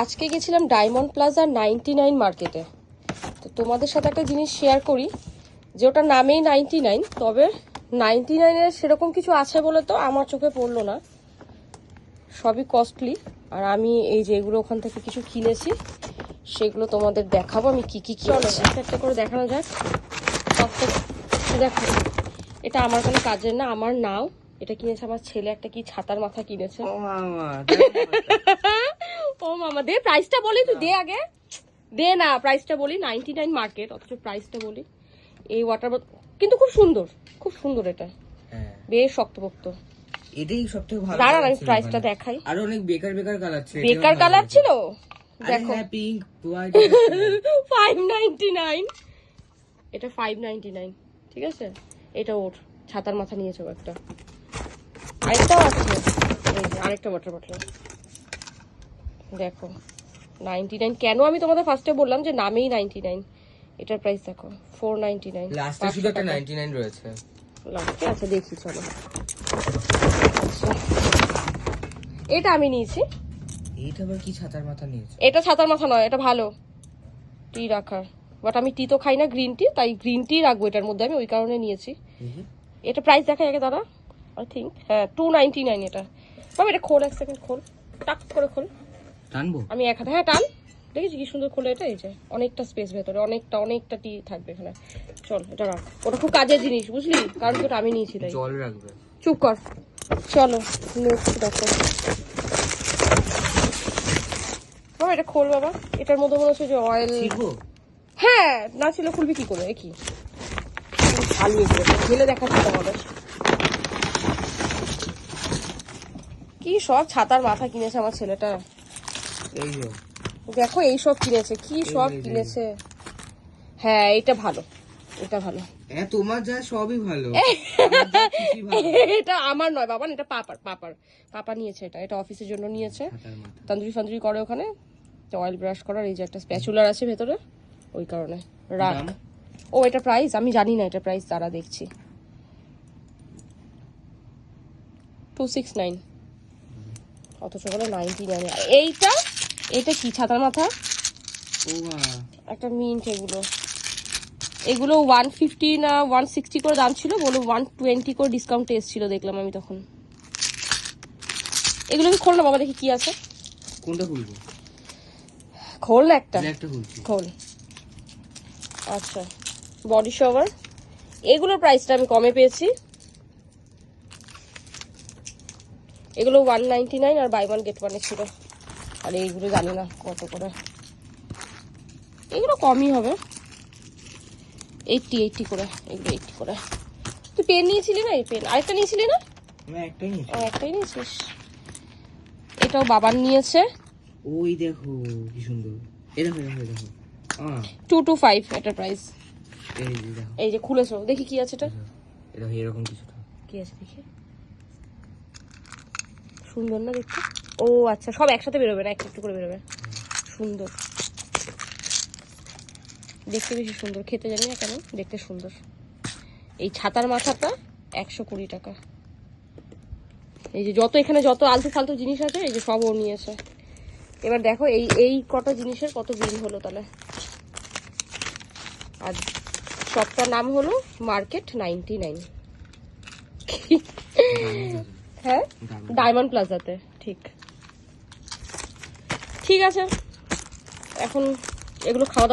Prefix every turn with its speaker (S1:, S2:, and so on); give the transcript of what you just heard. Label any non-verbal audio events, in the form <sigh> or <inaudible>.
S1: আজকে গেছিলাম diamond plaza ninety nine মার্কেটে তো তোমাদের সাথে একটা জিনিস শেয়ার করি যে ওটা নামেই নাইনটি নাইন তবে নাইনটি নাইনের সেরকম কিছু আছে বলে তো আমার চোখে পড়ল না। সবই কস্টলি আর আমি এই যে এগুলো ওখান থেকে কিছু কিনেছি সেগুলো তোমাদের দেখাবো আমি কি কি কিনেছি। একটা একটা করে দেখানো যাক। প্রত্যেক দেখো এটা আমার কোনো কাজের না আমার নাও। এটা কিনেছে আমার ছেলে একটা কি ছাতার মাথা কিনেছে। <laughs> দে প্রাইসটা বলি তুই দে আগে। দে না প্রাইসটা বলি নাইনটি নাইন মার্কেট অথচ প্রাইসটা বলি। এই ওয়াটার কিন্তু খুব সুন্দর খুব সুন্দর এটা।
S2: হ্যাঁ।
S1: বেশ শক্তপোক্ত।
S2: এটাই সব থেকে ভালো
S1: দাঁড়ান আমি প্রাইসটা দেখাই।
S2: আরও অনেক বেকার বেকার কালার ছিল
S1: বেকার কালার ছিল?
S2: দেখো
S1: দেখো।
S2: হ্যাঁ pink white
S1: five ninety nine এটা ফাইভ নাইনটি নাইন ঠিক আছে? এটা ওর ছাতার মাথা নিয়েছে একটা। আরেকটাও আছে। আরেকটা ওয়াটার বটল দেখো নাইনটি নাইন কেন আমি তোমাদের ফার্স্টে বললাম যে নামেই নাইনটি নাইন এটার প্রাইস দেখো ফোর নাইনটি নাইন
S2: লাস্টে শুধু একটা 99 রয়েছে।
S1: লাস্টে আছে দেখি চলো। আচ্ছা। এটা আমি নিয়েছি।
S2: এইটা আবার কি ছাতার মাথা নিয়েছে?
S1: এটা ছাতার মাথা নয় এটা ভালো। টি রাখার। বাট আমি টি তো খাই না গ্রিন টি তাই গ্রিন টি রাখব এটার মধ্যে আমি ওই কারণে নিয়েছি। এটা প্রাইস দেখাই আগে দাদা আই থিঙ্ক হ্যাঁ টু নাইনটি নাইন এটা। বাবা এটা খোল এক সেকেন্ড খোল। টাক করে খোল।
S2: টানবো?
S1: আমি এক হাতে হ্যাঁ টান। দেখেছি কি সুন্দর খোলে এটা এই যে অনেকটা স্পেস ভেতরে অনেকটা অনেকটা টি থাকবে এখানে। চল এটা রাখ। ওটা খুব কাজের জিনিস বুঝলি? কারণ ওটা আমি নিয়েছি তাই।
S2: জল রাখবে।
S1: চুপ কর। চলো নেক্সট দেখো। বাবা এটা খোল বাবা। এটার মধ্যে মনে হচ্ছে যে অয়েল হ্যাঁ না ছিল খুলবি কি করে? কি? ফালিয়ে দিয়েছে ঢেলে দেখাচ্ছি তোমাদের। কি সব ছাতার মাথা কিনেছে আমার ছেলেটা। দেখো এই সব কিনেছে কি সব কিনেছে। হ্যাঁ এটা ভালো এটা ভালো।
S2: হ্যাঁ তোমার যা সবই ভালো। <laughs>
S1: এটা আমার নয় বাবা এটা পাপার পাপার। পাপা নিয়েছে এটা এটা অফিসের জন্য নিয়েছে। তন্দুরি ফান্দুরি করে ওখানে। অয়েল ব্রাশ করার এই যে একটা স্প্যাচুলার আছে ভেতরে ওই কারণে। রাখ ও এটা প্রাইস আমি জানি না এটা প্রাইস তারা দেখছি। টু সিক্স নাইন অথচ বলে নাইনটি নাইন এইটা এইটা কি ছাতার মাথা একটা মিন্ট এগুলো। এগুলো ওয়ান ফিফটি না ওয়ান সিক্সটি করে দাম ছিল বলে ওয়ান টোয়েন্টি করে ডিসকাউন্ট এসেছিল দেখলাম আমি তখন। এগুলো আমি খোল না বাবা দেখি কি আছে।
S2: কোনটা খুলবো?
S1: খোল না একটা। খোল। আচ্ছা বডি শোভার এগুলোর প্রাইসটা আমি কমে পেয়েছি। এগুলো ওয়ান নাইনটি নাইন আর বাই ওয়ান গেট ওয়ানে ছিল। আর এইগুলো জানি না কত করে। এগুলো কমই হবে। এইটটি এইটটি করে এগুলো এইটটি করে। তুই পেন নিয়েছিলি না? এই পেন আরেকটা নিয়েছিলি না?
S2: একটাই
S1: একটাই নিয়েছিস। এটাও বাবার নিয়েছে।
S2: ওই দেখো কি সুন্দর। এই দেখো দেখো দেখো।
S1: টু টু ফাইভ এটার প্রাইস
S2: এই যে
S1: খুলেছো। দেখি কি আছে এটা।
S2: দেখো এরকম কিছুটা।
S1: কি আছে দেখি। সুন্দর না দেখতে? ও আচ্ছা সব একসাথে বেরোবে না? একটু একটু করে বেরোবে। সুন্দর। দেখতে বেশি সুন্দর। খেতে জানি না কেন দেখতে সুন্দর। এই ছাতার মাথাটা একশো কুড়ি টাকা। এই যে যত এখানে যত আলতু ফালতু জিনিস আছে এই যে সব ও নিয়েছে। এবার দেখো এই এই কটা জিনিসের কত বিল হলো তাহলে? আর শপটার নাম হলো মার্কেট নাইনটি নাইন। হ্যাঁ? ডায়মন্ড প্লাজাতে। ঠিক। ঠিক আছে। এখন এগুলো খাওয়া দাওয়া